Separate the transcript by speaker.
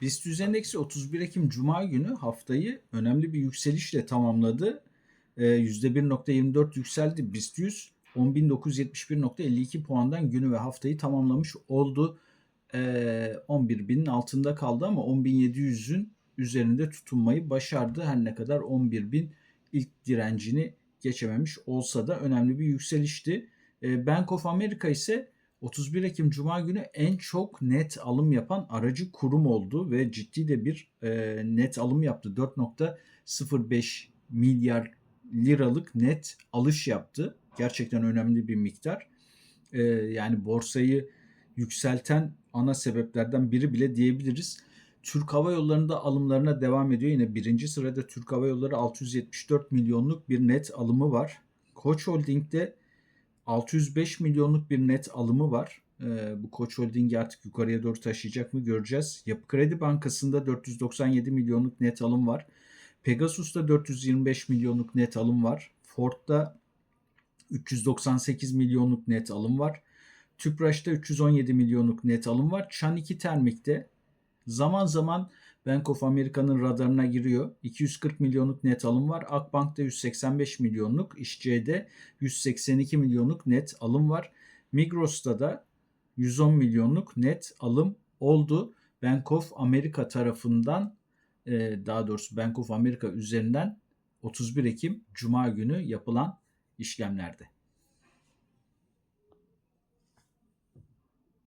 Speaker 1: BIST 100 endeksi 31 Ekim Cuma günü haftayı önemli bir yükselişle tamamladı. Ee, %1.24 yükseldi BIST 100. 10.971.52 puandan günü ve haftayı tamamlamış oldu. Ee, 11.000'in altında kaldı ama 10.700'ün üzerinde tutunmayı başardı. Her ne kadar 11.000 ilk direncini geçememiş olsa da önemli bir yükselişti. Ee, Bank of America ise 31 Ekim Cuma günü en çok net alım yapan aracı kurum oldu ve ciddi de bir e, net alım yaptı. 4.05 milyar liralık net alış yaptı. Gerçekten önemli bir miktar. E, yani borsayı yükselten ana sebeplerden biri bile diyebiliriz. Türk Hava Yolları'nda alımlarına devam ediyor. Yine birinci sırada Türk Hava Yolları 674 milyonluk bir net alımı var. Koç Holding'de 605 milyonluk bir net alımı var. Ee, bu Koç Holding'i artık yukarıya doğru taşıyacak mı göreceğiz. Yapı Kredi Bankası'nda 497 milyonluk net alım var. Pegasus'ta 425 milyonluk net alım var. Ford'da 398 milyonluk net alım var. Tüpraş'ta 317 milyonluk net alım var. Çan2 Termik'te zaman zaman Bank of America'nın radarına giriyor. 240 milyonluk net alım var. Akbank'ta 185 milyonluk, İşçe'de 182 milyonluk net alım var. Migros'ta da 110 milyonluk net alım oldu. Bank of America tarafından e, daha doğrusu Bank of America üzerinden 31 Ekim Cuma günü yapılan işlemlerde.